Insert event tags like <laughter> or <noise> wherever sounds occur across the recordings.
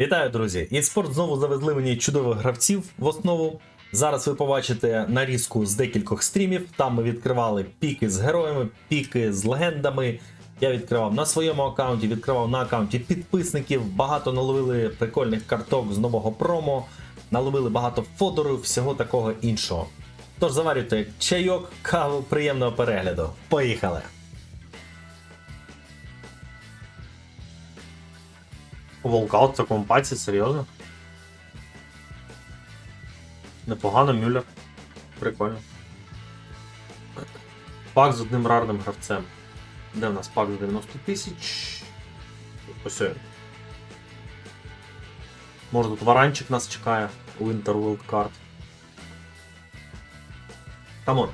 Вітаю, друзі! eSport знову завезли мені чудових гравців в основу. Зараз ви побачите нарізку з декількох стрімів. Там ми відкривали піки з героями, піки з легендами. Я відкривав на своєму аккаунті, відкривав на аккаунті підписників. Багато наловили прикольних карток з нового промо, наловили багато фодору, всього такого іншого. Тож заварюйте чайок, каву, приємного перегляду. Поїхали! Волкаут в такому паці, серйозно? Непогано, Мюллер. Прикольно. Пак з одним рарним гравцем. Де в нас пак за 90 тисяч? Ось він. Може тут варанчик нас чекає. Winter World Card. Камон.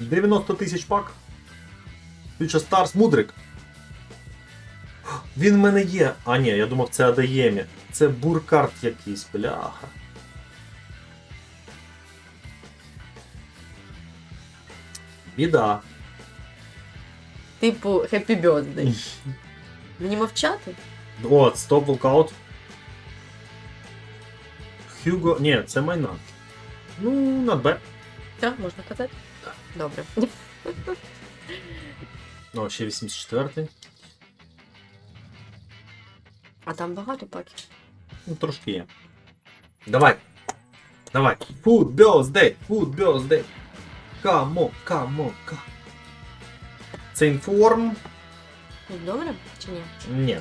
90 тисяч пак. Future Stars Мудрик. Він в мене є. А ні, я думав, це Адеємі. Це буркарт якийсь, бляха. Біда. Типу Happy Birthday. <laughs> Мені мовчати? О, стоп волкаут. Хьюго. Ні, це майна. Ну, на Б. Так, можна казати? Так. Добре. <laughs> О, ще 84-й. А там багато паків. Ну, трошки є. Давай. Давай. Food birthday, food birthday. Come on, come on, come. Це інформ. Добре чи ні? Ні.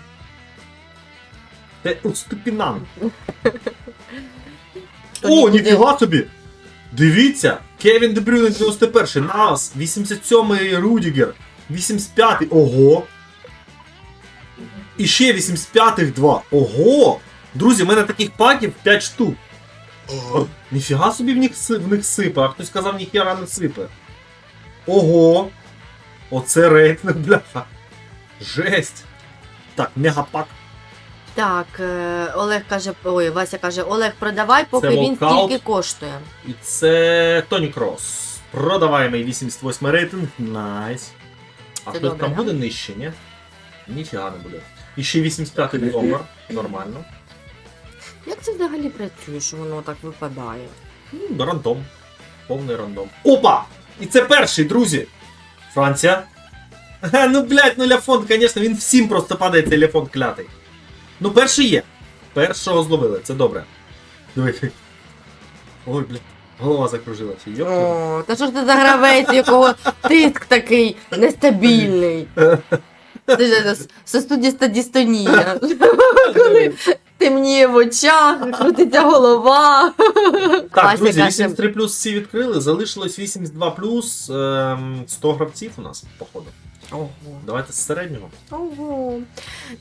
Це уступінан. То О, ніфіга собі! Дивіться! Кевін Дебрюне 91-й, Нас, 87-й Рудігер, 85-й. Ого! І ще 85-х два. Ого! Друзі, в мене таких паків 5 штук. О, ніфіга собі в них, в них сипе, а хтось сказав, ніхіра не сипе. Ого! Оце рейтинг, бляха. Жесть. Так, мегапак. Так, е, Олег каже, ой, Вася каже, Олег, продавай, поки Це він волкаут. стільки коштує. І це Тоні Кросс. Продаваємий 88 рейтинг. Найс. А Це хтось добре, там да? буде нижче, ні? Ніфіга не буде. І ще 85 номер. Нормально. Як це взагалі працює, що воно так випадає? Ну, рандом. Повний рандом. Опа! І це перший, друзі! Франція. Ха, ну, блядь, ну Ляфон, звісно, він всім просто падає цей Ляфон клятий. Ну, перший є. Першого зловили, це добре. Диви. Ой, блядь, голова закружилася. Йоп. О, та що ж ти за гравець, якого тиск такий нестабільний? <laughs> Це сосудіста дистонія. <laughs> Коли темніє в очах, крутиться голова. Так, друзі, каже- 83 плюс всі відкрили, залишилось 82 плюс, ем, 100 гравців у нас, походу. Ого. Давайте з середнього. Ого.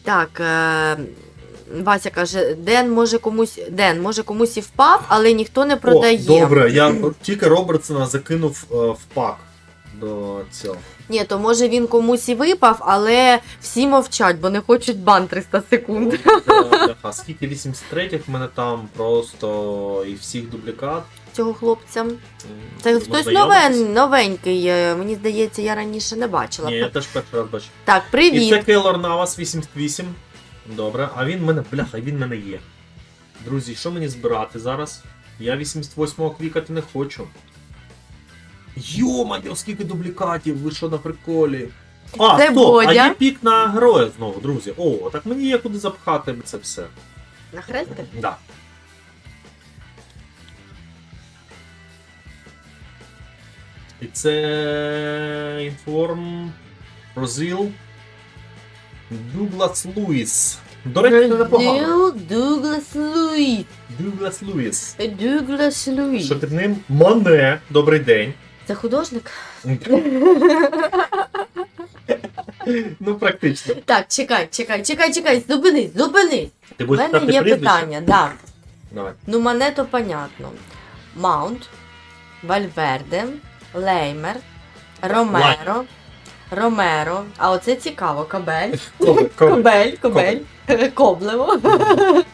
Так. Е... Вася каже, Ден може комусь Ден може комусь і впав, але ніхто не продає. О, добре, я тільки Робертсона закинув е, в пак до цього. Ні, то може він комусь і випав, але всі мовчать, бо не хочуть бан 300 секунд. А скільки 83-х в мене там просто і всіх дублікат. Цього хлопця. Це ну, хтось новен, новенький. Мені здається, я раніше не бачила. Ні, я теж перший раз бачу. Так, І привіт. це Кейлор Навас 88. Добре, а він мене, бляха, він мене є. Друзі, що мені збирати зараз? Я 88-го квікати не хочу. Йо-моє, скільки дублікатів, ви що на приколі? А, Це стоп, Бодя. а є пік на героя знову, друзі. О, так мені є куди запхати це все. На хрестик? Да. І це інформ Бразил. Дуглас Луїс. До речі, це непогано. Дю- Дуглас Луїс. Дуглас Луїс. Дуглас Луїс. Що під ним? Моне. Добрий день. Це художник? Ну, практично. Так, чекай, чекай, чекай, чекай, зупинись, зупинись. Ти У будеш мене ставити є прізвище? питання, да. Давай. Ну, мене то понятно. Маунт, Вальверде, Леймер, Ромеро, Ромеро. А оце цікаво, Кабель. Кобель, <laughs> кобель. Кобель, Кобель, <laughs> Коблево. <laughs>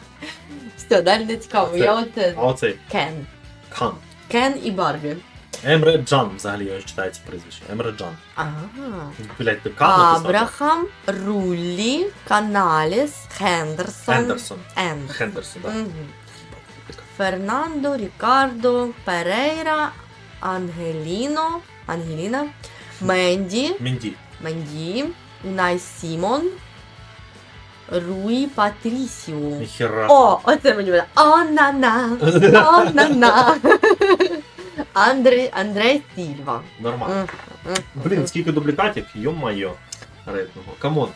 Все, далі не цікаво. Це- Я А оцей Кен. Кен і Барбі. Емре Джан взагалі його читається прізвище. Емре Джан. Ага. Блять, ти написав? Абрахам, Руллі, Каналіс, Хендерсон. Хендерсон. Ендерсон. Хендерсон, так. Мгм. Фернандо, Рікардо, Перейра, Ангеліно, Ангеліна, Менді, Мінді. Менді, Унай Сімон, Руї Патрісіо. Ніхера. О, оце мені буде. Онана, онана. <laughs> Андрей, Андрей Сільва. Нормально. Блін, скільки дублікатів, йо-майо. Рейтингу. Камон.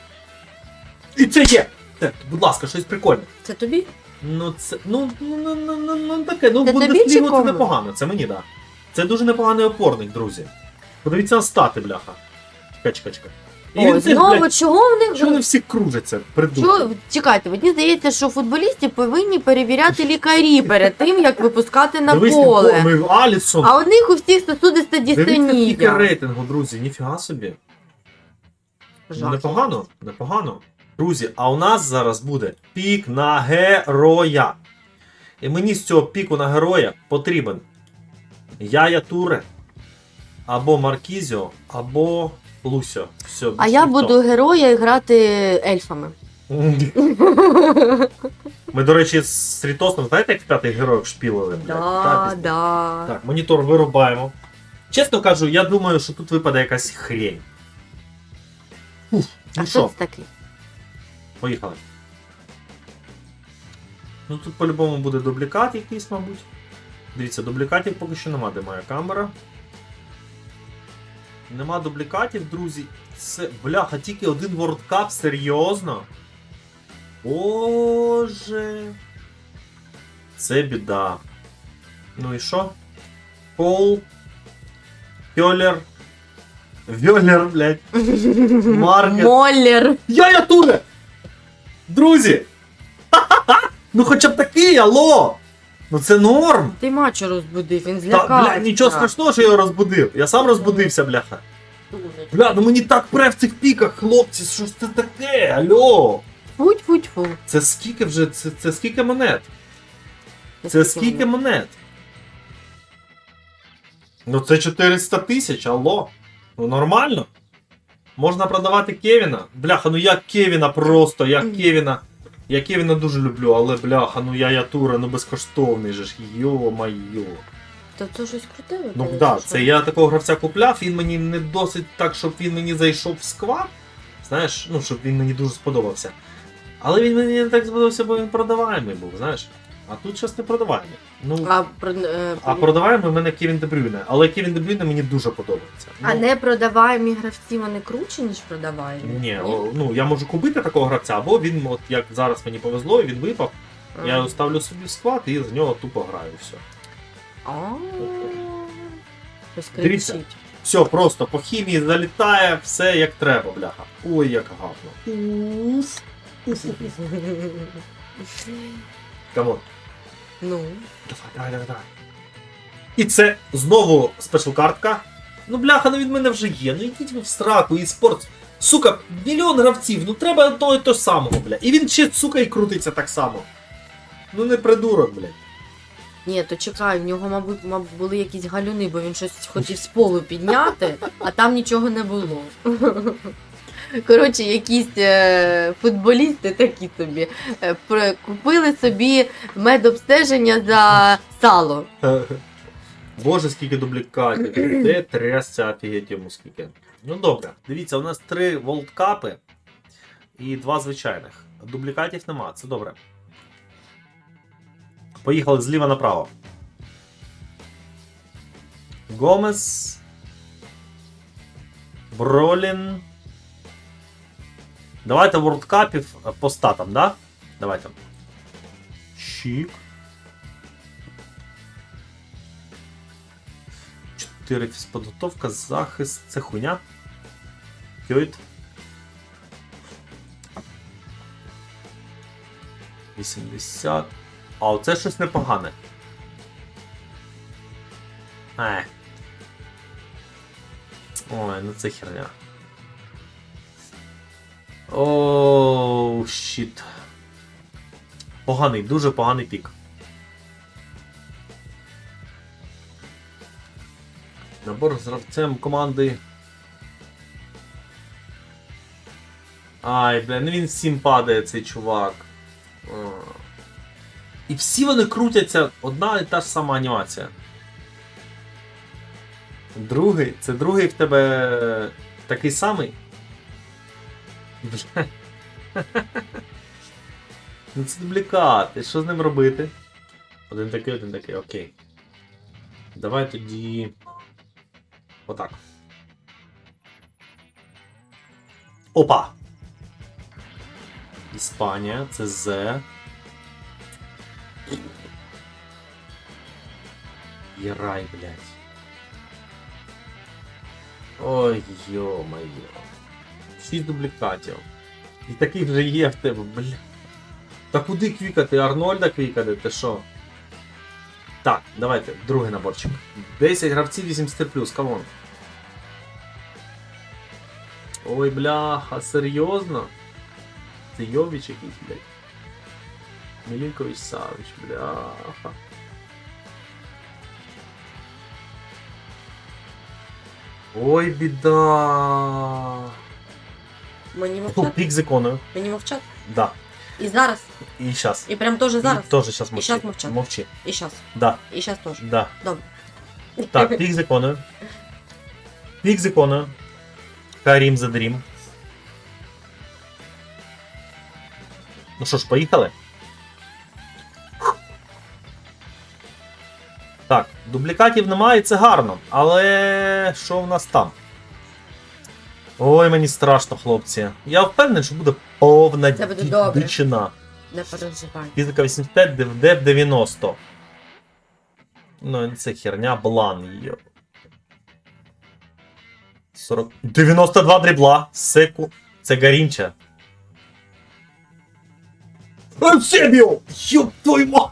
І це є! Так, будь ласка, щось прикольне. Це тобі? Ну, це. Ну, ну, ну, ну, ну, ну таке. Ну, Це тобі чи це кому? непогано, це мені, так. Да. Це дуже непоганий опорник, друзі. Подивіться на стати, бляха. Чекай, чекай, чекай. І О, він знову блядь, чого в них? вони всі кружаться? Придурки. Чекайте, мені здається, що футболістів повинні перевіряти лікарі перед тим, як випускати на Дивись, поле. ми Алісон. А у них у всіх сосудиста Дивіться, скільки рейтингу, друзі, ніфіга собі. Ну, Жах. Непогано, непогано. Друзі, а у нас зараз буде пік на героя. І мені з цього піку на героя потрібен Яя Туре, або Маркізіо, або Лусьо. Все, А я буду героя грати ельфами. Ми, до речі, з Рітосом, знаєте, як в п'ятих героїв шпілили? блядь? Да, Так, да. Так, монітор вирубаємо. Чесно кажу, я думаю, що тут випаде якась хрень. А ну що що, це таке? поїхали. Ну тут по-любому буде дублікат якийсь, мабуть. Дивіться, дублікатів поки що нема, де моя камера. Нема дублікатів, друзі. Це. Бляха, тільки один World Cup, серйозно. Боже. Це біда. Ну і що? Пол. Кьолер. Вьолер, блядь. Маркет. Моллер. Я я туре! Друзі! Ха-ха-ха! <laughs> Ну хоча б такий, алло! Ну це норм! Ти мачо розбудив, він Та, злякався. бля, нічого страшного, що я його розбудив. Я сам розбудився, бляха. Бля, ну мені так пре в цих піках, хлопці, що ж це таке? Алло! Футь-футь-фу. Це скільки вже, це, це скільки монет? Це скільки монет? Ну це 400 тисяч, алло. Ну нормально. Можна продавати Кевіна. Бляха, ну я Кевіна просто, я Кевіна. Я не дуже люблю, але бляха, ну я Ятура, ну безкоштовний же ж. Йо-майо. То це щось круте Ну так, да, це я такого гравця купляв, він мені не досить так, щоб він мені зайшов в сквад. Знаєш, ну щоб він мені дуже сподобався. Але він мені не так сподобався, бо він продаваємий був, знаєш. А тут щось не продаваємий. Ну, А, про, е, а продаваємий в мене Кевін Дебрюйне. Але Кевін Дебрюйне мені дуже подобається. а Ну, не продаваємі гравці, вони круче, ніж продаваємі? Ні, о, ну я можу купити такого гравця, або він, от як зараз мені повезло, він випав. А. Я його ставлю собі в склад і з нього тупо граю. Все. А. Щось Дивіться. кричить. Все, просто по хімії залітає, все як треба, бляха. Ой, як гарно. Уф. <laughs> Камон. Ну. Давай, давай, давай, давай. І це знову спешл картка. Ну, бляха, ну від мене вже є. Ну йдіть ви в сраку, і спорт. Сука, мільйон гравців, ну треба одного і того самого, бля. І він ще, сука, і крутиться так само. Ну не придурок, блядь. Ні, то чекай, в нього, мабуть, мабуть, були якісь галюни, бо він щось хотів з полу підняти, а там нічого не було. Коротше, якісь е, футболісти такі собі е, купили собі медобстеження за сало. Боже, скільки дублікатів. Де трясся офігеть йому скільки. Ну добре, дивіться, у нас три волдкапи і два звичайних. Дублікатів нема, це добре. Поїхали зліва направо. Гомес. Бролін. Давайте вордкапів по статам, да? Давайте. Щік. 4 фізподготовка, захист, це хуйня. Кьойт. 80. А оце щось непогане. Е. Ой, ну це херня. Оу, щіт. Поганий, дуже поганий пік. Набор з гравцем команди. Ай, бля, ну він всім падає цей чувак. І всі вони крутяться, одна і та ж сама анімація. Другий, це другий в тебе такий самий. Ну це дублікат, і що з ним робити? Один такий, один такий, окей. Давай тоді. Отак. Опа! Іспанія, це З. І рай, блядь. Ой, йо-моє. Шість дублікатів. І таких вже є в тебе, бля. Та куди квікати? Арнольда квікати, ти що? Так, давайте, другий наборчик. 10 гравців 80 камон. Ой, бляха, серйозно? Це Йович якийсь, блядь. Мілінкович Савич, бляха. Ой, біда. Мені мовчати? Пік з іконою. Мені мовчати? Да. І зараз, І щас. і прям теж зараз, Тоже щас мовчи. щас мовчати. Мовчи. і щас, Да, і щас теж. да. Добре. Так, пік з іконою. Пік з іконою. Карім за дрім. Ну що ж, поїхали? Так, дублікатів немає, це гарно. Але що в нас там? Ой, мені страшно, хлопці. Я впевнений, що буде повна Це буде добре. дичина. Не переживай. Фізика 85, дев- дев 90. Ну, це херня, блан її. 40... 92 дрібла. Секу. Це гарінча. Евсебіо! Ёб твою ма!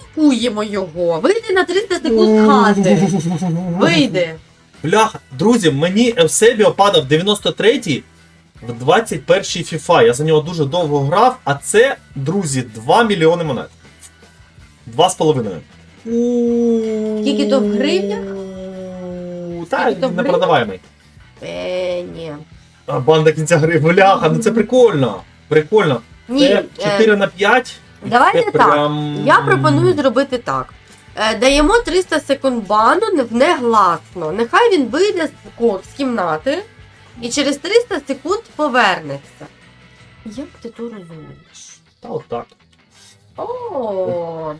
Ще вітаю. І, мабуть, Секунду. тобі повинні були дати 300 Стоп, секунд. стоп, бан. 92 дрібла. ps 87 це херня, Рівалдо. Йохана Манакала. Йохана Манакала. Сергіо Рамос пише, бани ще. Та це піпець. Так друзі. потрібно заблокувати. Давайте заблокуємо його. Вийди на 300 секунд хати. Вийди. Бляха, друзі, мені Евсебіо падав 93-й в 21-й FIFA. Я за нього дуже довго грав, а це, друзі, 2 мільйони монет. 2,5. Скільки то в гривнях? Так, Скільки то в не гривнях? продаваємий. Е, ні. А банда кінця гри, бляха, ну це прикольно. Прикольно. Ні, Це е, 4 на 5. Давайте це так. прям... Я пропоную зробити так. Е, Даємо 300 секунд бану не- негласно. Нехай він вийде з, кімнати і через 300 секунд повернеться. Як ти то розумієш? Та отак. О,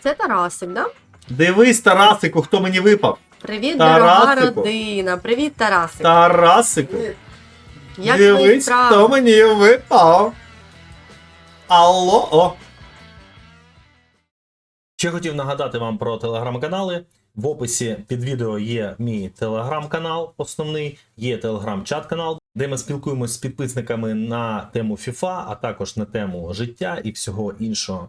це Тарасик, да? Дивись, Тарасику, хто мені випав. Привіт, дорога Тарасику. родина. Привіт, Тарасик. Тарасику. Як Дивись, хто мені випав. Алло. О. Ще хотів нагадати вам про телеграм-канали. В описі під відео є мій телеграм-канал основний, є телеграм-чат канал, де ми спілкуємося з підписниками на тему FIFA, а також на тему життя і всього іншого.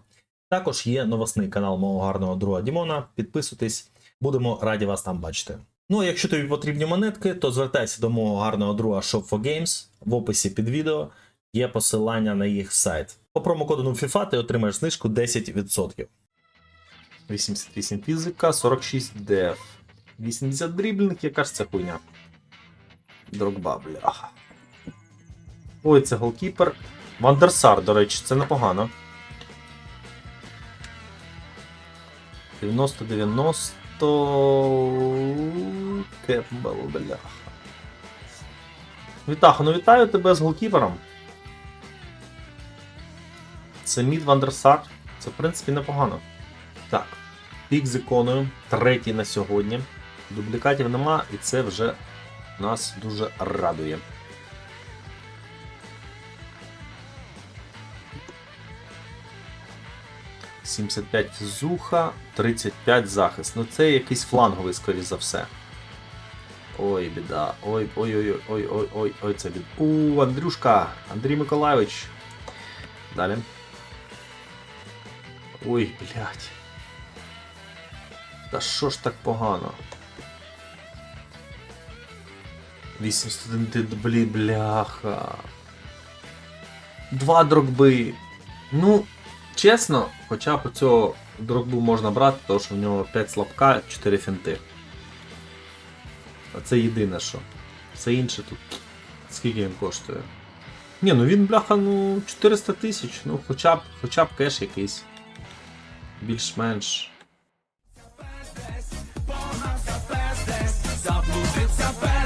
Також є новосний канал мого гарного друга Дімона. Підписуйтесь, будемо раді вас там бачити. Ну а якщо тобі потрібні монетки, то звертайся до мого гарного друга Shop for Games. В описі під відео є посилання на їх сайт. По промокоду FIFA ти отримаєш знижку 10%. 88 фізика, 46 деф. 80 дріблінг, яка ж це хуйня. Дрогба, бляха. Ой, це голкіпер. Вандерсар, до речі, це непогано. 90-90. Кембл, бляха. Вітаху, ну вітаю тебе з голкіпером. Це Мід Вандерсар. Це, в принципі, непогано. Так. Пік з іконою. Третій на сьогодні. Дублікатів нема, і це вже нас дуже радує. 75 зуха, 35 захист. Ну це якийсь фланговий, скоріш за все. Ой, біда. Ой, ой, ой, ой, ой, ой, ой, це біда. У, Андрюшка, Андрій Миколайович. Далі. Ой, блядь. Та що ж так погано? 801, ти, блін, бляха. Два дрогби. Ну, чесно, хоча б цього дрогбу можна брати, тому що в нього 5 слабка, 4 фінти. А це єдине що. Все інше тут. Скільки він коштує? Ні, ну він, бляха, ну 400 тисяч, ну хоча б, хоча б кеш якийсь. Більш-менш. my back.